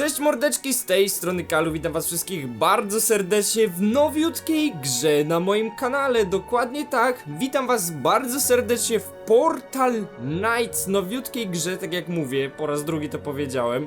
Cześć mordeczki, z tej strony Kalu, witam was wszystkich bardzo serdecznie w nowiutkiej grze na moim kanale, dokładnie tak, witam was bardzo serdecznie w Portal Knights, nowiutkiej grze, tak jak mówię, po raz drugi to powiedziałem,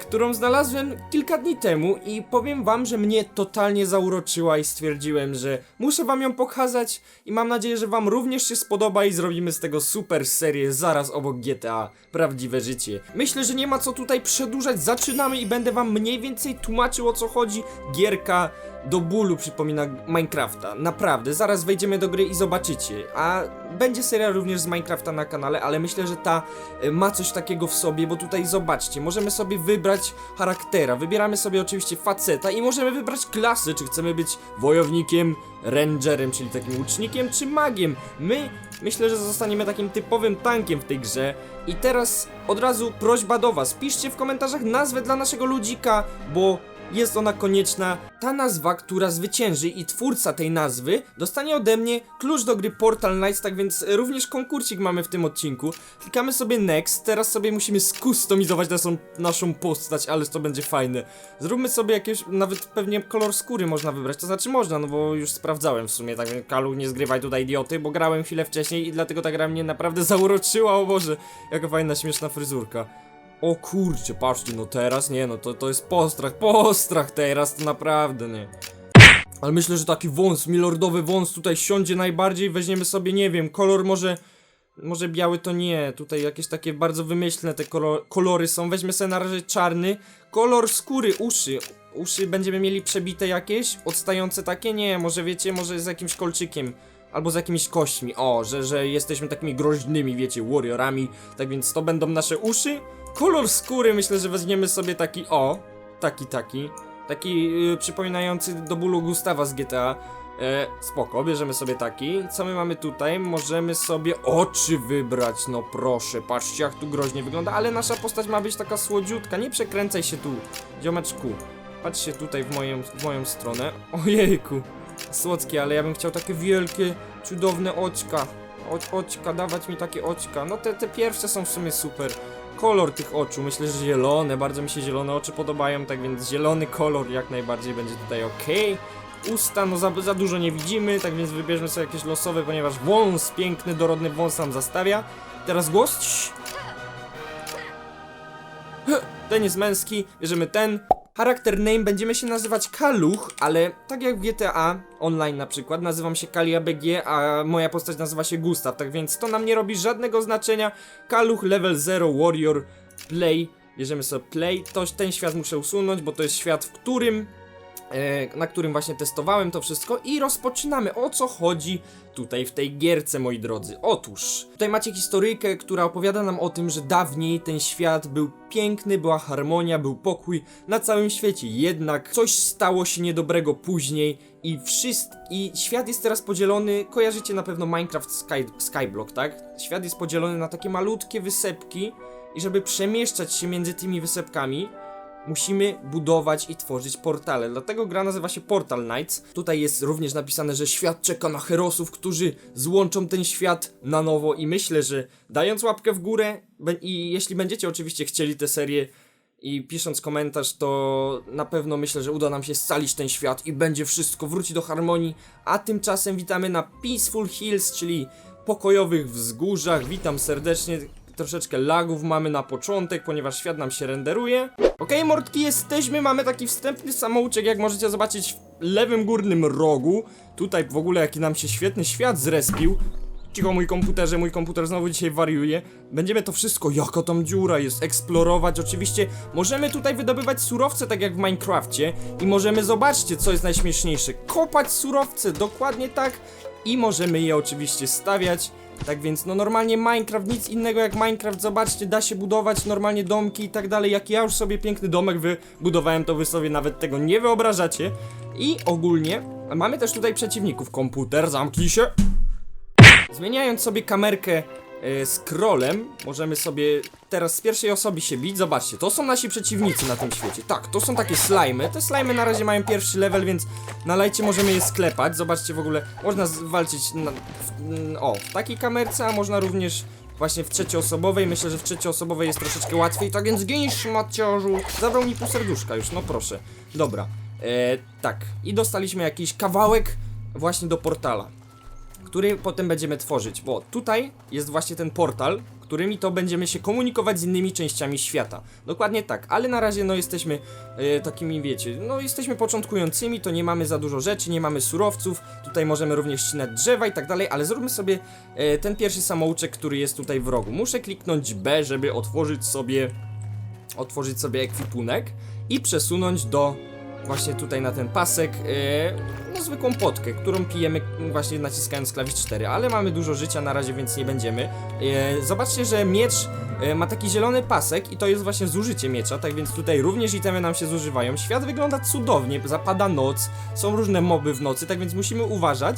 którą znalazłem kilka dni temu i powiem wam, że mnie totalnie zauroczyła i stwierdziłem, że muszę wam ją pokazać i mam nadzieję, że wam również się spodoba i zrobimy z tego super serię zaraz obok GTA, prawdziwe życie. Myślę, że nie ma co tutaj przedłużać, zaczynamy i będę wam mniej więcej tłumaczył o co chodzi. Gierka do bólu przypomina Minecrafta, naprawdę, zaraz wejdziemy do gry i zobaczycie, a będzie seria również z Minecrafta na kanale, ale myślę, że ta e, ma coś takiego w sobie, bo tutaj zobaczcie, możemy sobie wybrać charaktera, wybieramy sobie oczywiście faceta i możemy wybrać klasy, czy chcemy być wojownikiem, rangerem, czyli takim łucznikiem, czy magiem. My myślę, że zostaniemy takim typowym tankiem w tej grze. I teraz od razu prośba do was, piszcie w komentarzach nazwę dla naszego ludzika, bo jest ona konieczna. Ta nazwa, która zwycięży i twórca tej nazwy dostanie ode mnie klucz do gry Portal Knights, tak więc również konkursik mamy w tym odcinku. Klikamy sobie next, teraz sobie musimy skustomizować naszą, naszą postać, ale to będzie fajne. Zróbmy sobie jakieś, nawet pewnie kolor skóry można wybrać, to znaczy można, no bo już sprawdzałem w sumie, tak więc Kalu nie zgrywaj tutaj idioty, bo grałem chwilę wcześniej i dlatego ta gra mnie naprawdę zauroczyła, o Boże, jaka fajna, śmieszna fryzurka. O kurczę, patrzcie, no teraz nie, no to, to jest postrach, postrach teraz, to naprawdę nie. Ale myślę, że taki wąs, milordowy wąs tutaj siądzie najbardziej, weźmiemy sobie, nie wiem, kolor może... Może biały to nie, tutaj jakieś takie bardzo wymyślne te kolor, kolory są, weźmy sobie na razie czarny. Kolor skóry, uszy, uszy będziemy mieli przebite jakieś, odstające takie, nie, może wiecie, może z jakimś kolczykiem. Albo z jakimiś kośćmi, o, że, że jesteśmy takimi groźnymi, wiecie, warriorami, tak więc to będą nasze uszy. Kolor skóry myślę, że weźmiemy sobie taki, o, taki, taki, taki yy, przypominający do bólu Gustawa z GTA. E, spoko, bierzemy sobie taki. Co my mamy tutaj? Możemy sobie oczy wybrać, no proszę, patrzcie jak tu groźnie wygląda, ale nasza postać ma być taka słodziutka, nie przekręcaj się tu, ziomeczku. Patrzcie tutaj w moją, w moją stronę. Ojejku, słodkie, ale ja bym chciał takie wielkie, cudowne oczka. O, oczka, dawać mi takie oczka. No te, te pierwsze są w sumie super. Kolor tych oczu, myślę, że zielone, bardzo mi się zielone oczy podobają, tak więc zielony kolor jak najbardziej będzie tutaj ok. Usta, no za, za dużo nie widzimy, tak więc wybierzmy sobie jakieś losowe, ponieważ wąs, piękny, dorodny wąs nam zastawia. Teraz głos. Ten jest męski, bierzemy ten. Charakter name będziemy się nazywać Kaluch, ale tak jak w GTA Online na przykład, nazywam się Kalia BG, a moja postać nazywa się Gustaw, tak więc to nam nie robi żadnego znaczenia. Kaluch level 0 warrior play, bierzemy sobie play, to ten świat muszę usunąć, bo to jest świat, w którym na którym właśnie testowałem to wszystko i rozpoczynamy. O co chodzi tutaj w tej gierce, moi drodzy? Otóż, tutaj macie historyjkę, która opowiada nam o tym, że dawniej ten świat był piękny, była harmonia, był pokój na całym świecie. Jednak coś stało się niedobrego później i wszystko i świat jest teraz podzielony, kojarzycie na pewno Minecraft Sky, Skyblock, tak? Świat jest podzielony na takie malutkie wysepki i żeby przemieszczać się między tymi wysepkami, musimy budować i tworzyć portale. Dlatego gra nazywa się Portal Knights. Tutaj jest również napisane, że świat czeka na herosów, którzy złączą ten świat na nowo i myślę, że dając łapkę w górę i jeśli będziecie oczywiście chcieli tę serię i pisząc komentarz, to na pewno myślę, że uda nam się scalić ten świat i będzie wszystko, wróci do harmonii. A tymczasem witamy na Peaceful Hills, czyli pokojowych wzgórzach. Witam serdecznie. Troszeczkę lagów mamy na początek, ponieważ świat nam się renderuje. Okej, mordki, jesteśmy. Mamy taki wstępny samouczek, jak możecie zobaczyć w lewym górnym rogu. Tutaj w ogóle jaki nam się świetny świat zrespił. Cicho mój komputerze, mój komputer znowu dzisiaj wariuje. Będziemy to wszystko, jaka tam dziura jest, eksplorować. Oczywiście możemy tutaj wydobywać surowce, tak jak w Minecrafcie. I możemy, zobaczcie, co jest najśmieszniejsze. Kopać surowce, dokładnie tak. I możemy je oczywiście stawiać. Tak więc, no normalnie Minecraft, nic innego jak Minecraft, zobaczcie, da się budować normalnie domki i tak dalej. Jak ja już sobie piękny domek wybudowałem, to wy sobie nawet tego nie wyobrażacie. I ogólnie mamy też tutaj przeciwników. Komputer, zamknij się. Zmieniając sobie kamerkę e, scrollem, możemy sobie teraz z pierwszej osoby się bić. Zobaczcie, to są nasi przeciwnicy na tym świecie. Tak, to są takie slimy. Te slimy na razie mają pierwszy level, więc na lajcie możemy je sklepać. Zobaczcie w ogóle, można z- walczyć na, w, o, w takiej kamerce, a można również właśnie w trzecioosobowej. Myślę, że w trzecioosobowej jest troszeczkę łatwiej, tak więc gin szmaciarzu. Zabrał mi pół serduszka już, no proszę. Dobra, e, tak. I dostaliśmy jakiś kawałek właśnie do portala który potem będziemy tworzyć, bo tutaj jest właśnie ten portal, którymi to będziemy się komunikować z innymi częściami świata. Dokładnie tak, ale na razie no jesteśmy e, takimi, wiecie, no jesteśmy początkującymi, to nie mamy za dużo rzeczy, nie mamy surowców, tutaj możemy również ścinać drzewa i tak dalej, ale zróbmy sobie e, ten pierwszy samouczek, który jest tutaj w rogu. Muszę kliknąć B, żeby otworzyć sobie otworzyć sobie ekwipunek i przesunąć do właśnie tutaj na ten pasek e, no zwykłą potkę, którą pijemy właśnie naciskając klawisz 4, ale mamy dużo życia na razie, więc nie będziemy. E, zobaczcie, że miecz e, ma taki zielony pasek i to jest właśnie zużycie miecza, tak więc tutaj również itemy nam się zużywają. Świat wygląda cudownie, zapada noc, są różne moby w nocy, tak więc musimy uważać.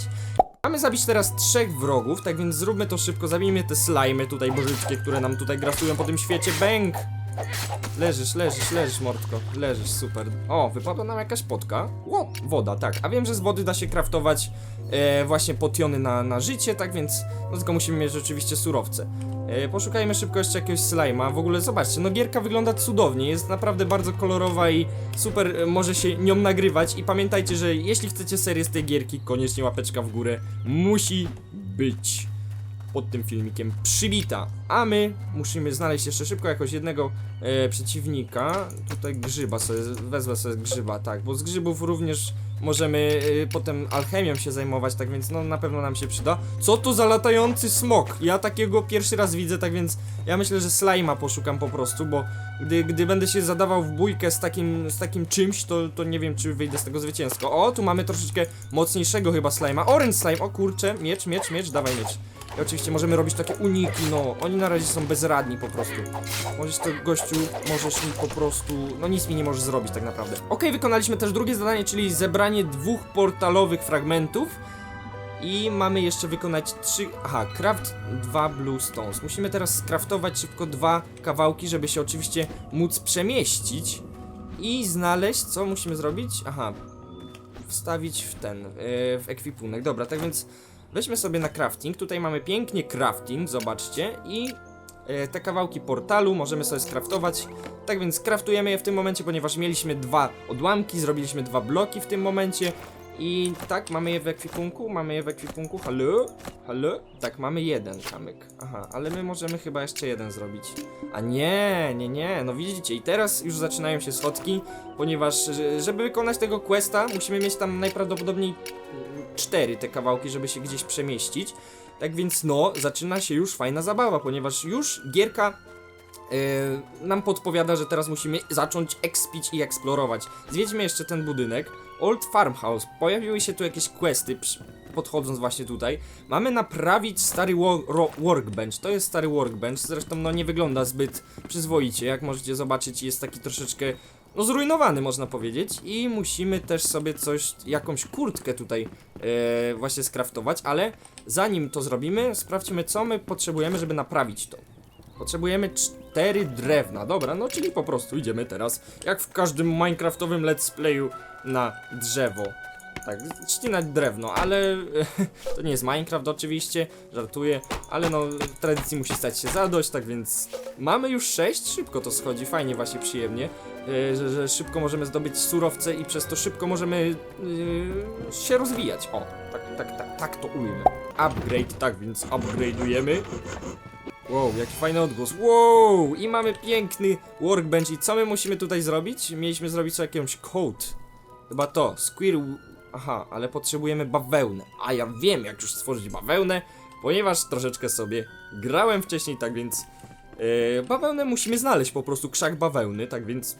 Mamy zabić teraz trzech wrogów, tak więc zróbmy to szybko, zabijmy te slajmy tutaj bożyczkie, które nam tutaj grasują po tym świecie. Bang! Leżysz, leżysz, leżysz, mordko. Leżysz, super. O, wypadła nam jakaś potka. Ło, woda, tak. A wiem, że z wody da się kraftować e, właśnie potiony na, na życie, tak więc no tylko musimy mieć rzeczywiście surowce. E, poszukajmy szybko jeszcze jakiegoś slajma. W ogóle zobaczcie, no gierka wygląda cudownie, jest naprawdę bardzo kolorowa i super e, może się nią nagrywać. I pamiętajcie, że jeśli chcecie serię z tej gierki, koniecznie łapeczka w górę musi być pod tym filmikiem przybita. A my musimy znaleźć jeszcze szybko jakoś jednego e, przeciwnika. Tutaj grzyba sobie, wezmę sobie grzyba, tak, bo z grzybów również możemy e, potem alchemią się zajmować, tak więc no na pewno nam się przyda. Co to za latający smok? Ja takiego pierwszy raz widzę, tak więc ja myślę, że slajma poszukam po prostu, bo gdy, gdy będę się zadawał w bójkę z takim, z takim czymś, to, to nie wiem, czy wyjdę z tego zwycięsko. O, tu mamy troszeczkę mocniejszego chyba slajma. Orange slime, o kurczę, miecz, miecz, miecz, dawaj miecz. I oczywiście możemy robić takie uniki, no. Oni na razie są bezradni po prostu. Możesz to, gościu, możesz mi po prostu... No nic mi nie możesz zrobić tak naprawdę. Okej, wykonaliśmy też drugie zadanie, czyli zebranie dwóch portalowych fragmentów. I mamy jeszcze wykonać trzy... Aha, craft dwa blue stones. Musimy teraz skraftować szybko dwa kawałki, żeby się oczywiście móc przemieścić. I znaleźć, co musimy zrobić? Aha, wstawić w ten, yy, w ekwipunek. Dobra, tak więc weźmy sobie na crafting. Tutaj mamy pięknie crafting, zobaczcie. I e, te kawałki portalu możemy sobie skraftować. Tak więc kraftujemy je w tym momencie, ponieważ mieliśmy dwa odłamki, zrobiliśmy dwa bloki w tym momencie. I tak, mamy je w ekwipunku, mamy je w ekwipunku, halo? Halo? Tak, mamy jeden kamyk. Aha, ale my możemy chyba jeszcze jeden zrobić. A nie, nie, nie, no widzicie, i teraz już zaczynają się schodki, ponieważ że- żeby wykonać tego questa, musimy mieć tam najprawdopodobniej cztery te kawałki, żeby się gdzieś przemieścić. Tak więc no, zaczyna się już fajna zabawa, ponieważ już gierka Yy, nam podpowiada, że teraz musimy zacząć expić i eksplorować. Zwiedźmy jeszcze ten budynek. Old Farmhouse. Pojawiły się tu jakieś questy, podchodząc właśnie tutaj. Mamy naprawić stary workbench. To jest stary workbench, zresztą no nie wygląda zbyt przyzwoicie. Jak możecie zobaczyć, jest taki troszeczkę no zrujnowany można powiedzieć i musimy też sobie coś, jakąś kurtkę tutaj e, właśnie skraftować, ale zanim to zrobimy, sprawdźmy co my potrzebujemy, żeby naprawić to. Potrzebujemy cztery drewna. Dobra, no czyli po prostu idziemy teraz, jak w każdym minecraftowym let's playu, na drzewo. Tak, ścinać drewno, ale to nie jest Minecraft oczywiście, żartuję, ale no tradycji musi stać się zadość, tak więc mamy już sześć, szybko to schodzi, fajnie właśnie, przyjemnie, że, że szybko możemy zdobyć surowce i przez to szybko możemy e, się rozwijać. O, tak, tak, tak, tak to ujmę. Upgrade, tak więc upgrade'ujemy. Wow, jaki fajny odgłos. Wow! I mamy piękny workbench. I co my musimy tutaj zrobić? Mieliśmy zrobić sobie jakąś code. Chyba to. Squirrel. Aha, ale potrzebujemy bawełnę. A ja wiem, jak już stworzyć bawełnę, ponieważ troszeczkę sobie grałem wcześniej, tak więc. Yy, bawełnę musimy znaleźć, po prostu krzak bawełny, tak więc.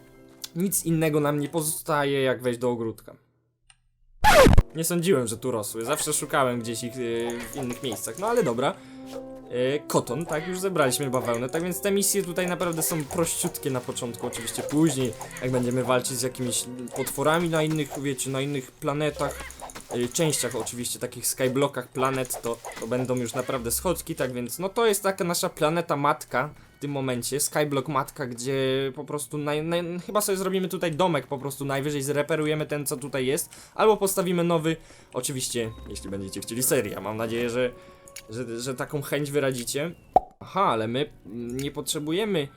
Nic innego nam nie pozostaje, jak wejść do ogródka. Nie sądziłem, że tu rosły. Zawsze szukałem gdzieś ich yy, w innych miejscach. No ale dobra. E, koton, tak, już zebraliśmy bawełnę, tak więc te misje tutaj naprawdę są prościutkie na początku, oczywiście później, jak będziemy walczyć z jakimiś potworami na innych, wiecie, na innych planetach, e, częściach oczywiście, takich skyblockach planet, to, to będą już naprawdę schodki, tak więc, no to jest taka nasza planeta matka tym momencie, skyblock matka, gdzie po prostu, naj, naj, chyba sobie zrobimy tutaj domek po prostu, najwyżej zreperujemy ten, co tutaj jest, albo postawimy nowy, oczywiście, jeśli będziecie chcieli serię, mam nadzieję, że że, że taką chęć wyrazicie. Aha, ale my nie potrzebujemy.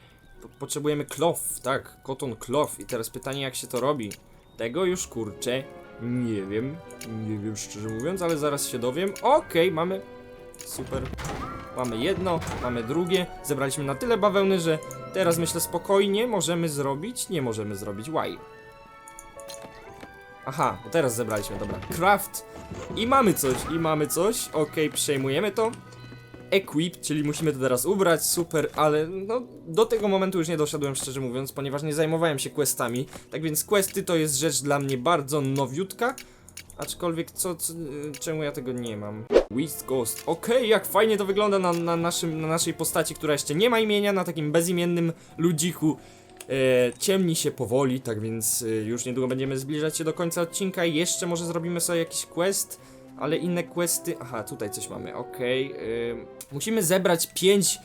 Po, potrzebujemy cloth, tak, cotton cloth. I teraz pytanie, jak się to robi. Tego już kurczę. Nie wiem. Nie wiem szczerze mówiąc, ale zaraz się dowiem. Okej, mamy. Super. Mamy jedno, mamy drugie. Zebraliśmy na tyle bawełny, że teraz myślę spokojnie możemy zrobić. Nie możemy zrobić. Why? Aha, bo teraz zebraliśmy, dobra. Craft. I mamy coś, i mamy coś. Okej, przejmujemy to. Equip, czyli musimy to teraz ubrać, super, ale no do tego momentu już nie doszedłem szczerze mówiąc, ponieważ nie zajmowałem się questami. Tak więc questy to jest rzecz dla mnie bardzo nowiutka. Aczkolwiek co, co czemu ja tego nie mam? West Ghost. Okej, jak fajnie to wygląda na, na, naszym, na naszej postaci, która jeszcze nie ma imienia, na takim bezimiennym ludziku. E, ciemni się powoli, tak więc e, już niedługo będziemy zbliżać się do końca odcinka. Jeszcze może zrobimy sobie jakiś quest, ale inne questy. Aha, tutaj coś mamy, okej. e, musimy zebrać 5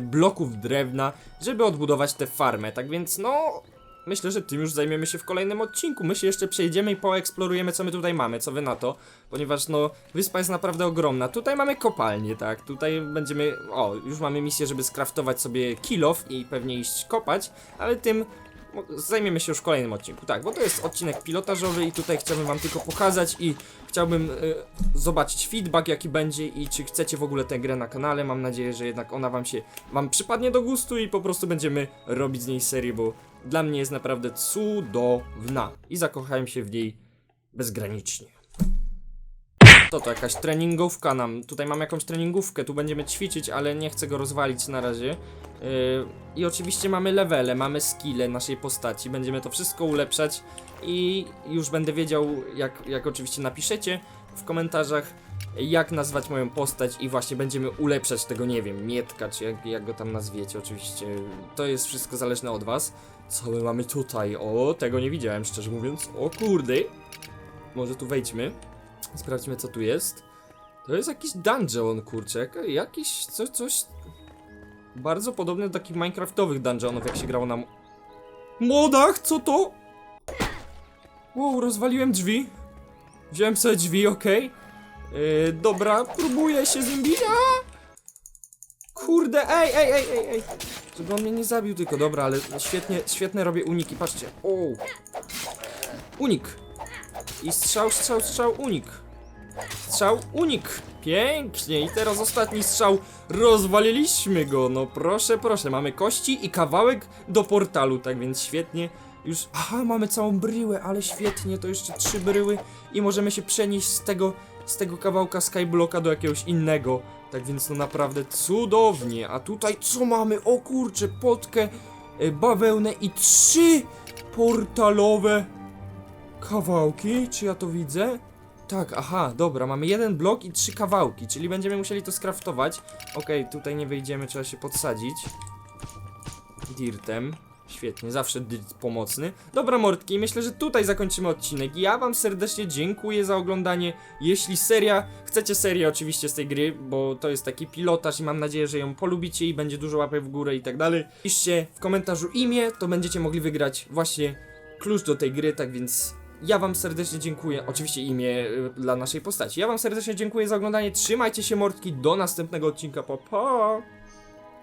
bloków drewna, żeby odbudować tę farmę, tak więc no. Myślę, że tym już zajmiemy się w kolejnym odcinku. My się jeszcze przejdziemy i poeksplorujemy, co my tutaj mamy, co wy na to. Ponieważ, no, wyspa jest naprawdę ogromna. Tutaj mamy kopalnię, tak? Tutaj będziemy. O, już mamy misję, żeby skraftować sobie kilof i pewnie iść kopać, ale tym zajmiemy się już kolejnym odcinku. Tak, bo to jest odcinek pilotażowy i tutaj chciałbym wam tylko pokazać i chciałbym y, zobaczyć feedback, jaki będzie i czy chcecie w ogóle tę grę na kanale. Mam nadzieję, że jednak ona wam się wam przypadnie do gustu i po prostu będziemy robić z niej serię, bo dla mnie jest naprawdę cudowna i zakochałem się w niej bezgranicznie. To to jakaś treningówka nam. Tutaj mam jakąś treningówkę, tu będziemy ćwiczyć, ale nie chcę go rozwalić na razie. Yy, I oczywiście mamy levele, mamy skille naszej postaci, będziemy to wszystko ulepszać i już będę wiedział, jak, jak oczywiście napiszecie w komentarzach, jak nazwać moją postać i właśnie będziemy ulepszać tego, nie wiem, mietka, czy jak, jak go tam nazwiecie, oczywiście to jest wszystko zależne od was. Co my mamy tutaj? O, tego nie widziałem, szczerze mówiąc. O kurde. Może tu wejdźmy. Sprawdźmy, co tu jest. To jest jakiś dungeon, kurczę. Jakiś coś, coś... Bardzo podobne do takich minecraftowych dungeonów, jak się grało na... Modach, co to? Wow, rozwaliłem drzwi. Wziąłem sobie drzwi, okej. Yy, dobra, próbuję się z! Kurde, ej, ej, ej, ej, ej. Żeby on mnie nie zabił tylko, dobra, ale świetnie, świetne robię uniki, patrzcie. O. Unik. I strzał, strzał, strzał, unik. Strzał, unik. Pięknie. I teraz ostatni strzał. Rozwaliliśmy go. No proszę, proszę. Mamy kości i kawałek do portalu, tak więc świetnie. Już, aha, mamy całą bryłę, ale świetnie, to jeszcze trzy bryły i możemy się przenieść z tego, z tego kawałka skyblocka do jakiegoś innego. Tak więc no naprawdę cudownie. A tutaj co mamy? O kurcze, potkę, e, bawełnę i trzy portalowe kawałki. Czy ja to widzę? Tak, aha, dobra, mamy jeden blok i trzy kawałki, czyli będziemy musieli to skraftować. Okej, tutaj nie wyjdziemy, trzeba się podsadzić. Dirtem. Świetnie, zawsze dirt pomocny. Dobra, mordki, myślę, że tutaj zakończymy odcinek. Ja wam serdecznie dziękuję za oglądanie. Jeśli seria, chcecie serię oczywiście z tej gry, bo to jest taki pilotaż i mam nadzieję, że ją polubicie i będzie dużo łapek w górę i tak dalej. Piszcie w komentarzu imię, to będziecie mogli wygrać właśnie klucz do tej gry, tak więc ja wam serdecznie dziękuję. Oczywiście imię y, dla naszej postaci. Ja wam serdecznie dziękuję za oglądanie. Trzymajcie się mordki. Do następnego odcinka. Pa pa!